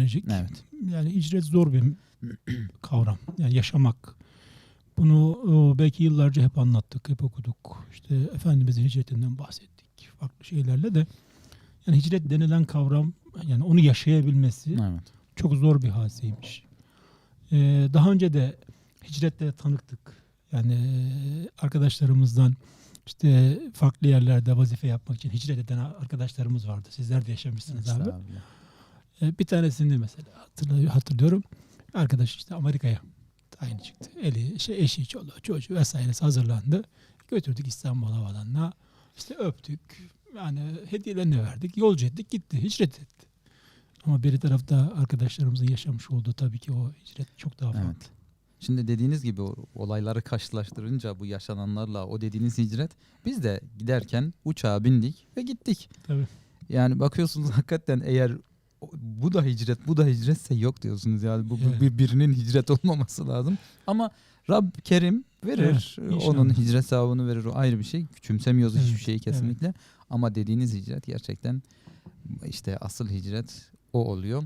verecek. Evet. Yani hicret zor bir kavram. Yani yaşamak. Bunu e, belki yıllarca hep anlattık, hep okuduk. İşte Efendimizin hicretinden bahsettik. Farklı şeylerle de. Yani hicret denilen kavram, yani onu yaşayabilmesi Evet. çok zor bir hadiseymiş. Ee, daha önce de hicretle tanıktık. Yani e, arkadaşlarımızdan işte farklı yerlerde vazife yapmak için hicret eden arkadaşlarımız vardı. Sizler de yaşamışsınız abi. Ee, bir tanesini mesela hatırlıyor, hatırlıyorum. Arkadaş işte Amerika'ya tayin çıktı. Eli, şey, eşi, çoluğu, çocuğu vesairesi hazırlandı. Götürdük İstanbul Havaalanı'na. İşte öptük. Yani hediyelerini verdik. Yolcu ettik gitti. Hicret etti. Ama bir tarafta arkadaşlarımızın yaşamış olduğu tabii ki o hicret çok daha farklı. Evet. Şimdi dediğiniz gibi o olayları karşılaştırınca bu yaşananlarla o dediğiniz hicret biz de giderken uçağa bindik ve gittik. Tabii. Yani bakıyorsunuz hakikaten eğer bu da hicret bu da hicretse yok diyorsunuz yani bu, Evet. bir- birinin hicret olmaması lazım. Ama Rab Kerim verir. Evet, inşallah. Onun hicret sevabını verir. O ayrı bir şey. Küçümsemiyoruz hiçbir Evet, şeyi kesinlikle. Ama dediğiniz hicret gerçekten işte asıl hicret o oluyor.